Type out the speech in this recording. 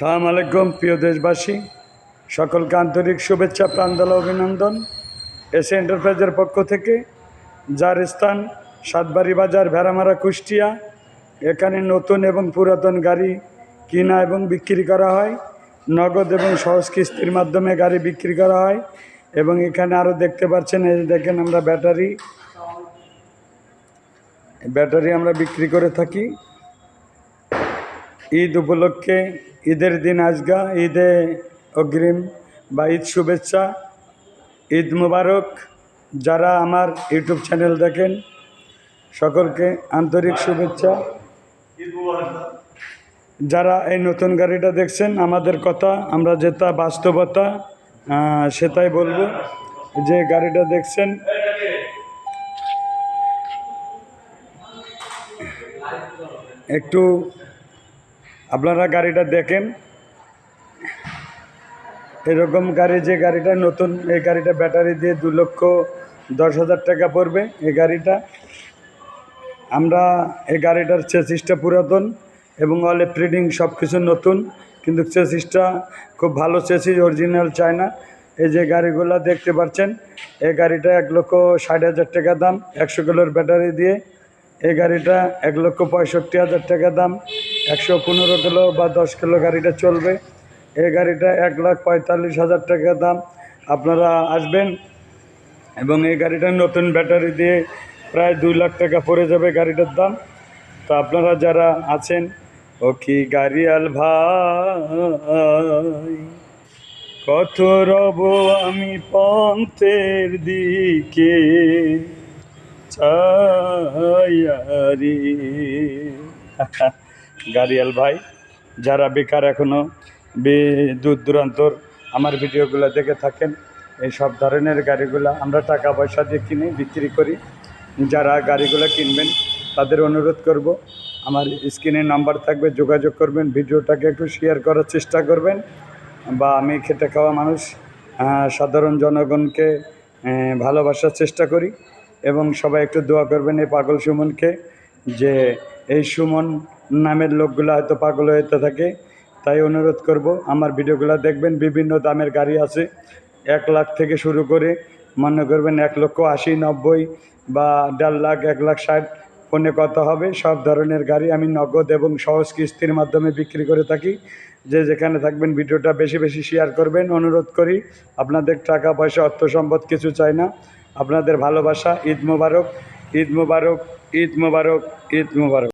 সালাম আলাইকুম, প্রিয় দেশবাসী। সকলকে আন্তরিক শুভেচ্ছা প্রাণদল অভিনন্দন। এসে এন্টারপ্রাইজের পক্ষ থেকে যার স্থান সাতবাড়ি বাজার, ভেড়ামারা, কুষ্টিয়া, এখানে নতুন এবং পুরাতন গাড়ি কিনা এবং বিক্রি করা হয়। নগদ এবং সহজ কিস্তির মাধ্যমে গাড়ি বিক্রি করা হয় এবং এখানে আরও দেখতে পাচ্ছেন, এই দেখেন আমরা ব্যাটারি। ব্যাটারি আমরা বিক্রি করে থাকি। ঈদ উপলক্ষে ঈদের দিন আজগা, ঈদে অগ্রিম বা ঈদ শুভেচ্ছা, ঈদ মুবারক। যারা আমার ইউটিউব চ্যানেল দেখেন, সকলকে আন্তরিক শুভেচ্ছা। যারা এই নতুন গাড়িটা দেখছেন, আমাদের কথা, আমরা যেটা বাস্তবতা সেটাই বলব। যে গাড়িটা দেখছেন, একটু আপনারা গাড়িটা দেখেন। এরকম গাড়ি, যে গাড়িটা নতুন, এই গাড়িটা ব্যাটারি দিয়ে দু লক্ষ দশ হাজার টাকা পড়বে এই গাড়িটা। আমরা এই গাড়িটার চেসিসটা পুরাতন এবং অল প্রিডিং সব কিছু নতুন, কিন্তু চেসিসটা খুব ভালো চেসিস অরিজিনাল চায়না। এই যে গাড়িগুলো দেখতে পাচ্ছেন, এই গাড়িটা এক লক্ষ ষাট হাজার টাকা দাম, একশো কিলোর ব্যাটারি দিয়ে। এই গাড়িটা এক লক্ষ পঁয়ষট্টি হাজার টাকা দাম। একশো পনেরো কিলো বা দশ কিলো গাড়িটা চলবে। এই গাড়িটা এক লাখ পঁয়তাল্লিশ হাজার টাকা দাম। আপনারা আসবেন এবং এই গাড়িটার নতুন ব্যাটারি দিয়ে প্রায় দুই লাখ টাকা পড়ে যাবে গাড়িটার দাম। তো আপনারা যারা আছেন, ও কি গাড়িয়াল ভাই? কত রব আমি পন্থের দিকে গাড়িয়াল ভাই, যারা বেকার এখনও দূর দূরান্তর আমার ভিডিওগুলো দেখে থাকেন, এই সব ধরনের গাড়িগুলো আমরা টাকা পয়সা দিয়ে কিনে বিক্রি করি। যারা গাড়িগুলো কিনবেন, তাদের অনুরোধ করব, আমার স্ক্রিনে নাম্বার থাকবে, যোগাযোগ করবেন, ভিডিওটাকে একটু শেয়ার করার চেষ্টা করবেন। বা আমি খেটে খাওয়া মানুষ সাধারণ জনগণকে ভালোবাসার চেষ্টা করি। এবং সবাই একটু দোয়া করবেন এই পাগল সুমনকে যে এই সুমন নামের লোকগুলো হয়তো পাগল হতে থাকে। তাই অনুরোধ করব, আমার ভিডিওগুলো দেখবেন, বিভিন্ন দামের গাড়ি আছে, এক লাখ থেকে শুরু করে, মনে করবেন এক লক্ষ আশি, নব্বই বা দেড় লাখ, এক লাখ ষাট, ফোনে কত হবে, সব ধরনের গাড়ি আমি নগদ এবং সহজ কিস্তির মাধ্যমে বিক্রি করে থাকি। যে যেখানে থাকবেন, ভিডিওটা বেশি বেশি শেয়ার করবেন। অনুরোধ করি, আপনাদের টাকা পয়সা অর্থ সম্পদ কিছু চাই না। আপনাদের ভালোবাসা ঈদ মোবারক ঈদ মোবারক ঈদ মোবারক ঈদ মোবারক।